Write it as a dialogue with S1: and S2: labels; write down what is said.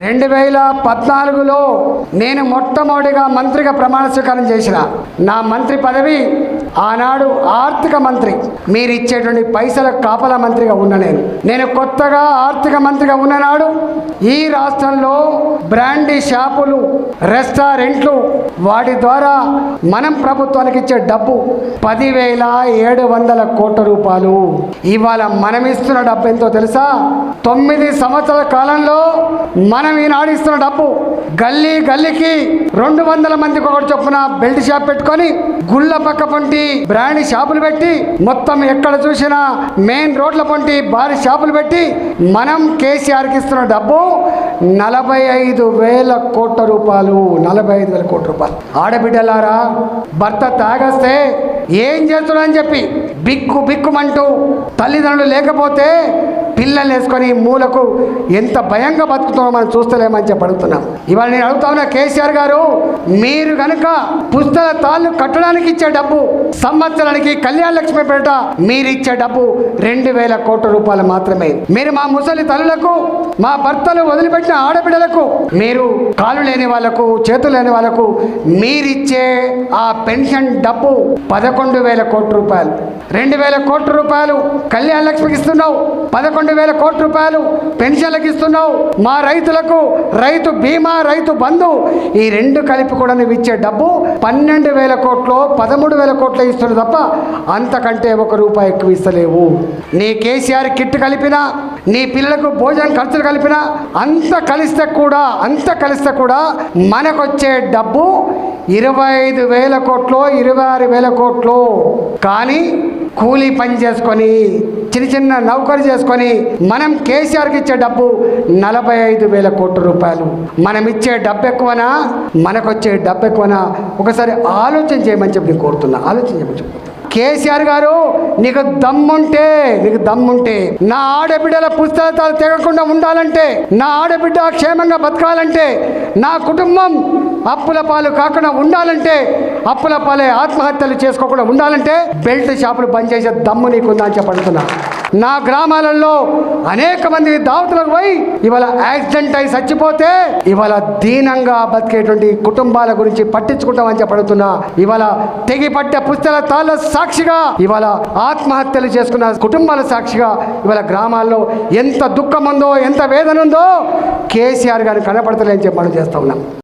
S1: రెండు వేల పద్నాలుగులో నేను మొట్టమొదటిగా మంత్రిగా ప్రమాణ స్వీకారం చేసిన నా మంత్రి పదవి ఆనాడు ఆర్థిక మంత్రి. మీరు ఇచ్చేటువంటి పైసల కాపల మంత్రిగా ఉన్న నేను. నేను కొత్తగా ఆర్థిక మంత్రిగా ఉన్ననాడు ఈ రాష్ట్రంలో బ్రాండీ షాపులు రెస్టారెంట్లు వాటి ద్వారా మనం ప్రభుత్వానికి ఇచ్చే డబ్బు పదివేల ఏడు వందల కోట్ల రూపాయలు. ఇవాళ మనం ఇస్తున్న డబ్బు ఎంతో తెలుసా? తొమ్మిది సంవత్సరాల కాలంలో మనం ఈనాడు ఇస్తున్న డబ్బు గల్లీ గల్లీకి రెండు వందల మందికి ఒకటి చొప్పున బెల్ట్ షాప్ పెట్టుకొని గుళ్ళ పక్క పొంటి బ్రాండ్ షాపులు పెట్టి మొత్తం ఎక్కడ చూసినా మెయిన్ రోడ్ల పొంటి భారీ షాపులు పెట్టి మనం కేసీఆర్కి ఇస్తున్న డబ్బు నలభై ఐదు వేల కోట్ల రూపాయలు నలభై ఐదు వేల కోట్ల రూపాయలు. ఆడబిడ్డలారా భర్త తాగస్తే ఏం చేస్తున్నాడని చెప్పి బిక్కు బిక్కుమంటూ తల్లిదండ్రులు లేకపోతే పిల్లల్ని వేసుకొని మూలకు ఎంత భయంగా బతుకుతున్నామో మనం చూస్తలేమని చెప్పి అడుగుతున్నాం. ఇవాళ నేను అడుగుతా ఉన్నా కేసీఆర్ గారు మీరు కనుక పుస్తక తాళ్ళు కట్టడానికి ఇచ్చే డబ్బు సంవత్సరానికి కళ్యాణ లక్ష్మి పేట మీరిచ్చే డబ్బు రెండు వేల కోట్ల రూపాయలు మాత్రమే. మీరు మా ముసలి తల్లులకు మా భర్తలు వదిలిపెట్టిన ఆడబిడ్డలకు మీరు కాలు లేని వాళ్ళకు చేతులు లేని వాళ్ళకు మీరిచ్చే ఆ పెన్షన్ డబ్బు పదకొండు వేల కోట్ల రూపాయలు. రెండు వేల కోట్ల రూపాయలు కళ్యాణ లక్ష్మికి ఇస్తున్నావు పదకొండు వేల కోట్ల రూపాయలు పెన్షన్లకు ఇస్తున్నావు. మా రైతులకు రైతు బీమా రైతు బంధు ఈ రెండు కలిపి కూడా నువ్వు ఇచ్చే డబ్బు పన్నెండు వేల కోట్లు పదమూడు వేల కోట్లు ఇస్తున్నావు తప్ప అంతకంటే ఒక రూపాయి ఎక్కువ ఇస్తలేవు. నీ కేసీఆర్ కిట్ కలిపినా నీ పిల్లలకు భోజనం ఖర్చులు కలిపినా అంత కలిస్తే కూడా అంత కలిస్తే కూడా మనకొచ్చే డబ్బు ఇరవై ఐదు వేల కోట్లు ఇరవై ఆరు వేల కోట్లు. కానీ కూలీ పని చేసుకొని చిన్న చిన్న నౌకరు చేసుకొని మనం కేసీఆర్కి ఇచ్చే డబ్బు నలభై ఐదు వేల కోట్ల రూపాయలు. మనం ఇచ్చే డబ్బు ఎక్కువనా? మనకు వచ్చే డబ్బు ఎక్కువనా? ఒకసారి ఆలోచన చేయమని చెప్పి నేను కోరుతున్నా. ఆలోచన చేయమని చెప్పి కేసీఆర్ గారు నీకు దమ్ముంటే నీకు దమ్ముంటే నా ఆడబిడ్డల పుస్తకాలు తెగకుండా ఉండాలంటే నా ఆడబిడ్డ క్షేమంగా బతకాలంటే నా కుటుంబం అప్పుల పాలు కాకుండా ఉండాలంటే అప్పుల పాలే ఆత్మహత్యలు చేసుకోకుండా ఉండాలంటే బెల్ట్ షాపులు బంద్ చేసే దమ్ము నీకుందా అని చెప్పడుతున్నా. నా గ్రామాలలో అనేక మంది దావతులకు పోయి ఇవాళ యాక్సిడెంట్ అయి చచ్చిపోతే ఇవాళ దీనంగా బతికేటువంటి కుటుంబాల గురించి పట్టించుకుంటామని చెప్పడుతున్నా. ఇవాళ తెగి పట్టే పుస్తకాల తాళ్ళ సాక్షిగా ఇవాళ ఆత్మహత్యలు చేసుకున్న కుటుంబాల సాక్షిగా ఇవాళ గ్రామాల్లో ఎంత దుఃఖం ఉందో ఎంత వేదన ఉందో కేసీఆర్ గారు కనపడతలేని చెప్పి మనం చేస్తా ఉన్నాం.